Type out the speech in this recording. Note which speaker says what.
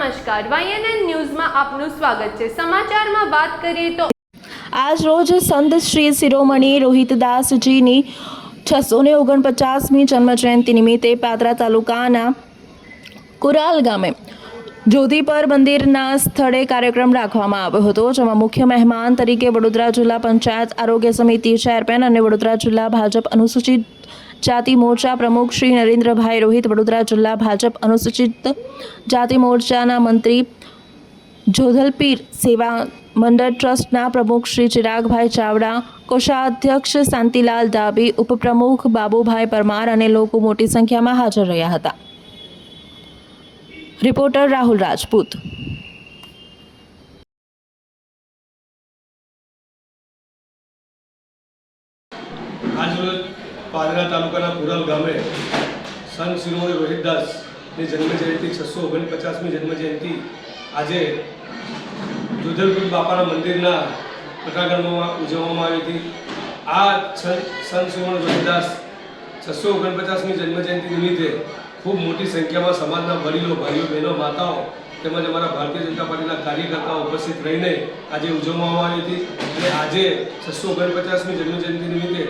Speaker 1: નમસ્કાર. વાયએનએન ન્યૂઝમાં આપનું સ્વાગત છે. સમાચારમાં વાત કરીએ તો
Speaker 2: આજ રોજ સંત શ્રી શિરોમણી રોહિતદાસજીની છસો ને ઓગણપચાસમી જન્મજયંતિ નિમિત્તે પાદરા તાલુકાના કુરાલ ગામે જ્યોતિપર મંદિરના સ્થળે કાર્યક્રમ રાખવામાં આવ્યો હતો, જેમાં મુખ્ય મહેમાન તરીકે વડોદરા જિલ્લા પંચાયત આરોગ્ય સમિતિ ચેરમેન અને વડોદરા જિલ્લા ભાજપ અનુસૂચિત જાતિ મોરચા પ્રમુખ શ્રી નરેન્દ્રભાઈ રોહિત, વડોદરા જિલ્લા ભાજપ અનુસૂચિત જાતિ મોરચાના મંત્રી જોધલપીર સેવા મંડળ ટ્રસ્ટના પ્રમુખ શ્રી ચિરાગભાઈ ચાવડા, કોષાધ્યક્ષ શાંતિલાલ ડાબી, ઉપપ્રમુખ બાબુભાઈ પરમાર અને લોકો મોટી સંખ્યામાં હાજર રહ્યા હતા. રિપોર્ટર રાહુલ રાજપૂત.
Speaker 3: આજરોજ પાદરા તાલુકાના પુરલ ગામે સંત શિરોમણી રોહિતદાસની જન્મજયંતિ છસો ઓગણપચાસમી જન્મજયંતિ આજે જોધલપુર બાપાના મંદિરના પટાગણમાં ઉજવવામાં આવી હતી. આ સંત શિરોમણી રોહિતદાસ છસો ઓગણપચાસમી જન્મજયંતિ નિમિત્તે ખૂબ મોટી સંખ્યામાં સમાજના વડીલો, ભાઈઓ, બહેનો, માતાઓ તેમજ અમારા ભારતીય જનતા પાર્ટીના કાર્યકર્તાઓ ઉપસ્થિત રહીને આજે ઉજવવામાં આવી હતી. અને આજે છસો ઓગણપચાસમી જન્મજયંતિ નિમિત્તે